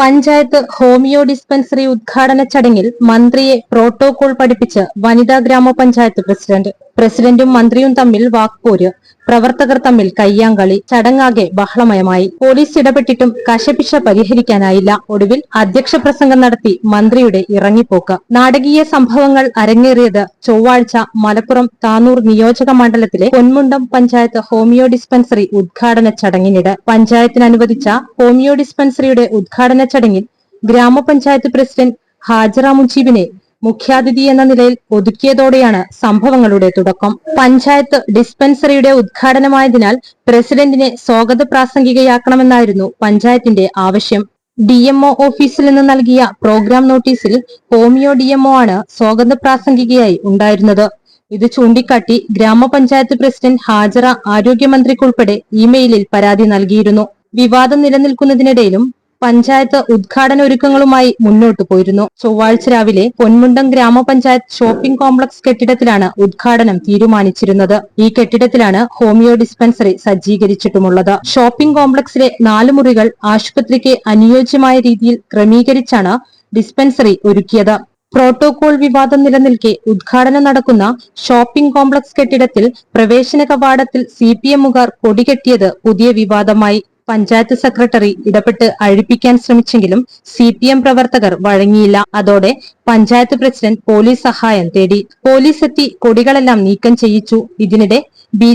Panchayat homeo dispensary ഉദ്ഘാടന ചടങ്ങിൽ മന്ത്രിയെ പ്രോട്ടോകോൾ പഠിപ്പിച്ച് വനിതാ ഗ്രാമപഞ്ചായത്ത് പ്രസിഡന്റ്. പ്രസിഡന്റും മന്ത്രിയും തമ്മിൽ വാക്പോര്. പ്രവർത്തകർ തമ്മിൽ കയ്യാങ്കളി ചടങ്ങാകെ ബഹളമയമായി. പോലീസ് ഇടപെട്ടിട്ടും കശപിശ പരിഹരിക്കാനായില്ല. ഒടുവിൽ അധ്യക്ഷ പ്രസംഗം നടത്തി മന്ത്രിയുടെ ഇറങ്ങിപ്പോക്ക്. നാടകീയ സംഭവങ്ങൾ അരങ്ങേറിയത് ചൊവ്വാഴ്ച മലപ്പുറം താനൂർ നിയോജക മണ്ഡലത്തിലെ പൊന്മുണ്ടം പഞ്ചായത്ത് ഹോമിയോ ഡിസ്പെൻസറി ഉദ്ഘാടന ചടങ്ങിനിടെ. പഞ്ചായത്തിന് അനുവദിച്ച ഹോമിയോ ഡിസ്പെൻസറിയുടെ ഉദ്ഘാടന ചടങ്ങിൽ ഗ്രാമപഞ്ചായത്ത് പ്രസിഡന്റ് ഹാജറ മുജീബിനെ മുഖ്യാതിഥി എന്ന നിലയിൽ ഒതുക്കിയതോടെയാണ് സംഭവങ്ങളുടെ തുടക്കം. പഞ്ചായത്ത് ഡിസ്പെൻസറിയുടെ ഉദ്ഘാടനമായതിനാൽ പ്രസിഡന്റിനെ സ്വാഗത പ്രാസംഗികയാക്കണമെന്നായിരുന്നു പഞ്ചായത്തിന്റെ ആവശ്യം. ഡി ഓഫീസിൽ നിന്ന് നൽകിയ പ്രോഗ്രാം നോട്ടീസിൽ ഹോമിയോ ഡി ആണ് സ്വാഗത പ്രാസംഗികയായി ഉണ്ടായിരുന്നത്. ഇത് ചൂണ്ടിക്കാട്ടി ഗ്രാമപഞ്ചായത്ത് പ്രസിഡന്റ് ഹാജറ ആരോഗ്യമന്ത്രിക്കുൾപ്പെടെ ഇമെയിലിൽ പരാതി നൽകിയിരുന്നു. വിവാദം നിലനിൽക്കുന്നതിനിടയിലും പഞ്ചായത്ത് ഉദ്ഘാടന ഒരുക്കങ്ങളുമായി മുന്നോട്ട് പോയിരുന്നു. ചൊവ്വാഴ്ച രാവിലെ പൊന്മുണ്ടം ഗ്രാമപഞ്ചായത്ത് ഷോപ്പിംഗ് കോംപ്ലക്സ് കെട്ടിടത്തിലാണ് ഉദ്ഘാടനം തീരുമാനിച്ചിരുന്നത്. ഈ കെട്ടിടത്തിലാണ് ഹോമിയോ ഡിസ്പെൻസറി സജ്ജീകരിച്ചിട്ടുമുള്ളത്. ഷോപ്പിംഗ് കോംപ്ലക്സിലെ നാല് മുറികൾ ആശുപത്രിക്ക് അനുയോജ്യമായ രീതിയിൽ ക്രമീകരിച്ചാണ് ഡിസ്പെൻസറി ഒരുക്കിയത്. പ്രോട്ടോകോൾ വിവാദം നിലനിൽക്കെ ഉദ്ഘാടനം നടക്കുന്ന ഷോപ്പിംഗ് കോംപ്ലക്സ് കെട്ടിടത്തിൽ പ്രവേശന കവാടത്തിൽ സി പി എമ്മുകാർ കൊടികെട്ടിയത് പുതിയ വിവാദമായി. പഞ്ചായത്ത് സെക്രട്ടറി ഇടപെട്ട് അഴിപ്പിക്കാൻ ശ്രമിച്ചെങ്കിലും സി പി എം പ്രവർത്തകർ വഴങ്ങിയില്ല. അതോടെ പഞ്ചായത്ത് പ്രസിഡന്റ് പോലീസ് സഹായം തേടി പോലീസ് എത്തി കൊടികളെല്ലാം നീക്കം ചെയ്യിച്ചു. ഇതിനിടെ ബി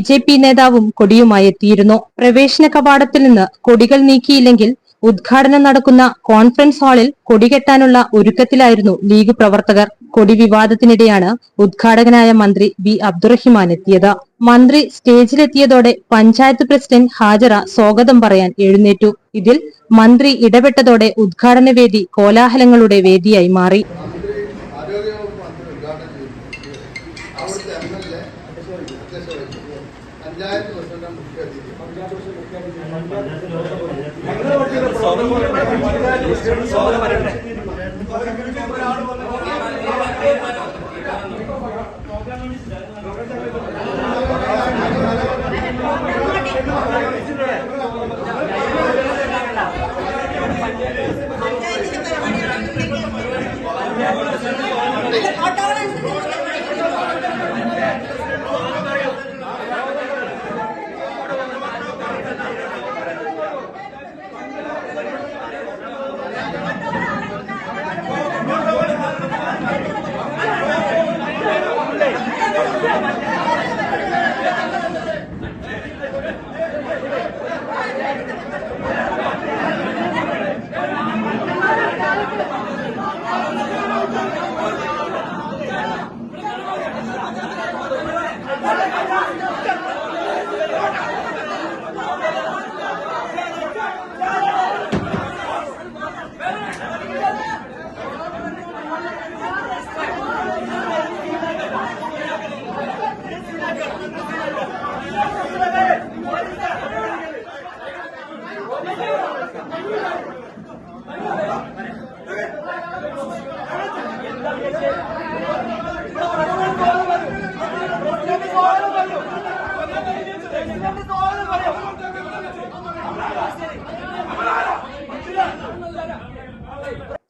നേതാവും കൊടിയുമായി എത്തിയിരുന്നു. പ്രവേശന കവാടത്തിൽ നിന്ന് കൊടികൾ നീക്കിയില്ലെങ്കിൽ ഉദ്ഘാടനം നടക്കുന്ന കോൺഫറൻസ് ഹാളിൽ കൊടികെട്ടാനുള്ള ഒരുക്കത്തിലായിരുന്നു ലീഗ് പ്രവർത്തകർ. കൊടി വിവാദത്തിനിടെയാണ് ഉദ്ഘാടകനായ മന്ത്രി ബി അബ്ദുറഹിമാൻ എത്തിയത്. മന്ത്രി സ്റ്റേജിലെത്തിയതോടെ പഞ്ചായത്ത് പ്രസിഡന്റ് ഹാജറ സ്വാഗതം പറയാൻ എഴുന്നേറ്റു. ഇതിൽ മന്ത്രി ഇടപെട്ടതോടെ ഉദ്ഘാടന വേദി കോലാഹലങ്ങളുടെ വേദിയായി മാറി. പഞ്ചായത്ത് പ്രസിഡന്റ് മുഖ്യ അതിഥി 待って待って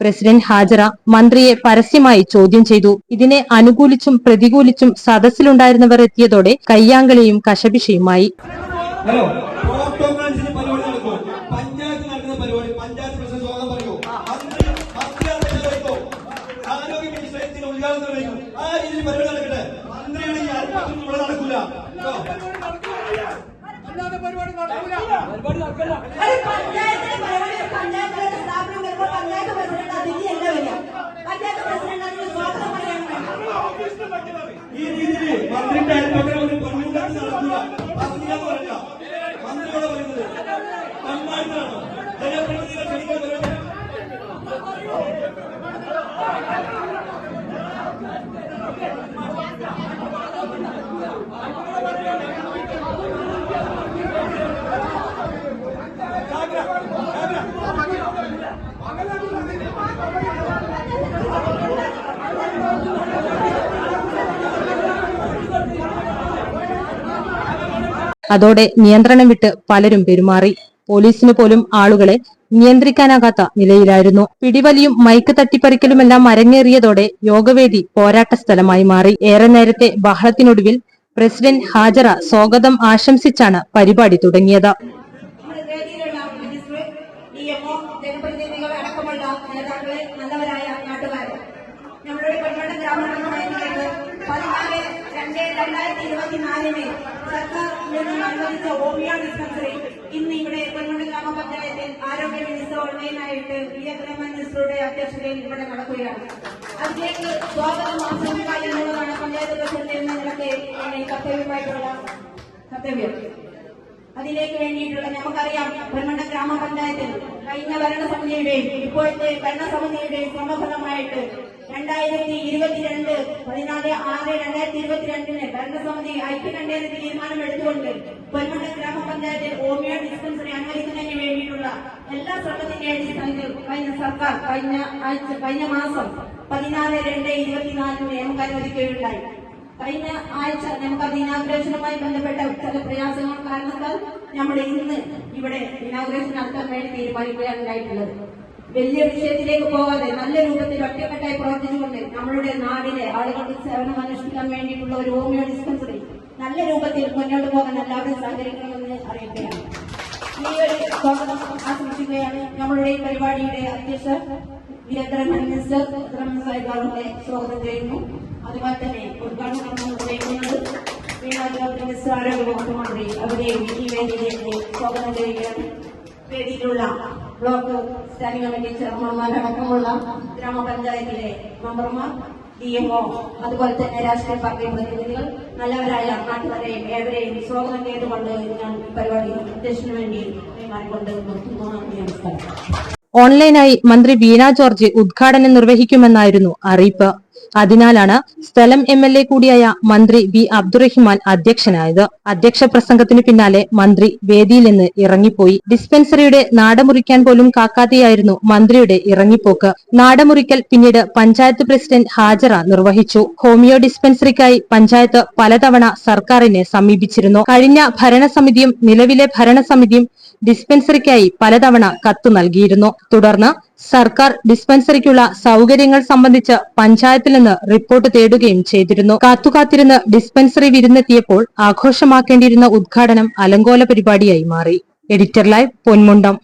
പ്രസിഡന്റ് ഹാജറ മന്ത്രിയെ പരസ്യമായി ചോദ്യം ചെയ്തു. ഇതിനെ അനുകൂലിച്ചും പ്രതികൂലിച്ചും സദസ്സിലുണ്ടായിരുന്നവർ എത്തിയതോടെ കയ്യാങ്കളിയും കശപിശയുമായി. ഹലോ. മിനിസ്റ്റേറ്റിന് ഉദ്ഘാടനം ആ രീതിയിൽ പരിപാടി നടക്കട്ടെ. ഈ അല്പത്തും ഇവിടെ നടക്കൂല. കേട്ടോ? ഒരു പഞ്ചായത്തിലെ പരിപാടി നടക്കില്ല പറയാൻ വേണ്ടി ഈ രീതിയിൽ മന്ത്രിയുടെ അല്പത്തിന് ഒരു പെർമിറ്റാണ് നടക്കൂല. മന്ത്രിയാണ് പറഞ്ഞ മന്ത്രിയോട് പറയുന്നത്. നന്നായിട്ടാണ് ജനപ്രതിനിധികളെ ക്ഷണിക്കാൻ അതോടെ നിയന്ത്രണം വിട്ട് പലരും പെരുമാറി. പോലീസിന് പോലും ആളുകളെ നിയന്ത്രിക്കാനാകാത്ത നിലയിലായിരുന്നു. പിടിവലിയും മൈക്ക് തട്ടിപ്പറിക്കലുമെല്ലാം അരങ്ങേറിയതോടെ യോഗവേദി പോരാട്ട സ്ഥലമായി മാറി. ഏറെ നേരത്തെ ബഹളത്തിനൊടുവിൽ പ്രസിഡന്റ് ഹാജറ സ്വാഗതം ആശംസിച്ചാണ് പരിപാടി തുടങ്ങിയത്. നമ്മുടെ പതിനാല് രണ്ട് രണ്ടായിരത്തി ഇരുപത്തിനാലിന് സർക്കാർ അനുവദിച്ച ഹോമിയോ ഡിസ്പെൻസറി ഇന്ന് ഇവിടെ പെൺമണ്ണ ഗ്രാമപഞ്ചായത്തിൽ ആരോഗ്യ മിനിസ്റ്റർ ഓൺലൈനായിട്ട് ബ്രഹ്മൻ മിനിസ്റ്ററുടെ അധ്യക്ഷതയിൽ ഇവിടെ നടക്കുകയാണ്. അതിലേക്ക് സ്വാഗതം ആശംസിക്കുക എന്നുള്ളതാണ് പഞ്ചായത്ത് പ്രസിഡന്റ് എന്ന നിലയ്ക്ക് കർത്തവ്യമായിട്ടുള്ള കർത്തവ്യം. അതിലേക്ക് വേണ്ടിയിട്ടുള്ള നമുക്കറിയാം ബ്രഹ്മണ്ഡ ഗ്രാമപഞ്ചായത്തിൽ കഴിഞ്ഞ ഭരണസമിതിയുടെയും ഇപ്പോഴത്തെ ഭരണസമിതിയുടെയും ശ്രമഫലമായിട്ട് രണ്ടായിരത്തി ഇരുപത്തിരണ്ട് പതിനാല് ആറ് രണ്ടായിരത്തി ഇരുപത്തിരണ്ടിന് ഭരണസമിതി ഐക്യകണ്ഠേന തീരുമാനമെടുത്തുകൊണ്ട് ബ്രഹ്മണ്ഡ ഗ്രാമപഞ്ചായത്തിൽ ഹോമിയോ ഡിസ്പെൻസറി അനുവദിക്കുന്നതിന് വേണ്ടിയിട്ടുള്ള എല്ലാ ശ്രമത്തിന്റെ അടിസ്ഥാനത്തിൽ കഴിഞ്ഞ സർക്കാർ കഴിഞ്ഞ ആഴ്ച കഴിഞ്ഞ മാസം പതിനാല് രണ്ട് ഇരുപത്തിനാലിന് നമുക്ക് അനുവദിക്കുകയുണ്ടായി കഴിഞ്ഞ ആഴ്ച നമുക്ക് അത് ഇനാഗ്രേഷനുമായി ബന്ധപ്പെട്ട ചില പ്രയാസങ്ങൾ കാരണത്താൽ നമ്മൾ ഇന്ന് ഇവിടെ ഇനാഗ്രേഷൻ നടത്താൻ വേണ്ടി തീരുമാനിക്കുകയാണ് ഉണ്ടായിട്ടുള്ളത് വലിയ വിഷയത്തിലേക്ക് പോകാതെ നല്ല രൂപത്തിൽ ഒറ്റക്കെട്ടായി പ്രവർത്തിച്ചുകൊണ്ട് നമ്മളുടെ നാടിലെ ആളുകൾക്ക് സേവനം അനുഷ്ഠിക്കാൻ വേണ്ടിയിട്ടുള്ള ഒരു ഹോമിയോ ഡിസ്പെൻസറി നല്ല രൂപത്തിൽ മുന്നോട്ട് പോകാൻ എല്ലാവരും സഹകരിക്കണമെന്ന് അറിയിക്കുകയാണ്. ഈ ഒരു സ്വാഗതം ആശംസിക്കുകയാണ് നമ്മളുടെ ഈ പരിപാടിയുടെ അധ്യക്ഷർ വീരേന്ദ്രൻ മിനിസ്റ്റർ ഉത്തരമൻ സാഹിബ് അവരുടെ സ്വാഗതം ചെയ്യുന്നു. അതുപോലെ തന്നെ ഉദ്ഘാടനം വീണാജോർജ് മിനിസ്റ്റർ ആരോഗ്യ വകുപ്പ് മന്ത്രി അവരെയും ഈ വേദിയിലേക്ക് സ്വാഗതം ചെയ്യുകയാണ്. വേദിയിലുള്ള ബ്ലോക്ക് സ്റ്റാൻഡിംഗ് കമ്മിറ്റി ചെയർമാൻമാരടക്കമുള്ള ഗ്രാമപഞ്ചായത്തിലെ മെമ്പർമാർ ഡി എംഒ അതുപോലെ തന്നെ രാഷ്ട്രീയ പാർട്ടി പ്രതിനിധികൾ നല്ലവരായ നാട്ടുകാരെയും ഏവരെയും സ്വാഗതം ചെയ്തുകൊണ്ട് ഞാൻ പരിപാടി അധ്യക്ഷന് വേണ്ടി കൈമാറിക്കൊണ്ട് നിർത്തുന്നു നമസ്കാരം ഓൺലൈനായി മന്ത്രി വീണ ജോർജ് ഉദ്ഘാടനം നിർവഹിക്കുമെന്നായിരുന്നു അറിയിപ്പ്. അതിനാലാണ് സ്ഥലം എം എൽ എ കൂടിയായ മന്ത്രി വി അബ്ദുറഹിമാൻ അധ്യക്ഷനായത്. അധ്യക്ഷ പ്രസംഗത്തിന് പിന്നാലെ മന്ത്രി വേദിയിൽ നിന്ന് ഇറങ്ങിപ്പോയി. ഡിസ്പെൻസറിയുടെ നാടമുറിക്കാൻ പോലും കാക്കാതെയായിരുന്നു മന്ത്രിയുടെ ഇറങ്ങിപ്പോക്ക്. നാടമുറിക്കൽ പിന്നീട് പഞ്ചായത്ത് പ്രസിഡന്റ് ഹാജറ നിർവഹിച്ചു. ഹോമിയോ ഡിസ്പെൻസറിക്കായി പഞ്ചായത്ത് പലതവണ സർക്കാരിനെ സമീപിച്ചിരുന്നു. കഴിഞ്ഞ ഭരണസമിതിയും നിലവിലെ ഭരണസമിതിയും ഡിസ്പെൻസറിക്കായി പലതവണ കത്ത് നൽകിയിരുന്നു. തുടർന്ന് സർക്കാർ ഡിസ്പെൻസറിക്കുള്ള സൗകര്യങ്ങൾ സംബന്ധിച്ച് പഞ്ചായത്തിൽ നിന്ന് റിപ്പോർട്ട് തേടുകയും ചെയ്തിരുന്നു. കാത്തുകാത്തിരുന്ന് ഡിസ്പെൻസറി വിരുന്നെത്തിയപ്പോൾ ആഘോഷമാക്കേണ്ടിയിരുന്ന ഉദ്ഘാടനം അലങ്കോല പരിപാടിയായി മാറി. Editor live Ponmundam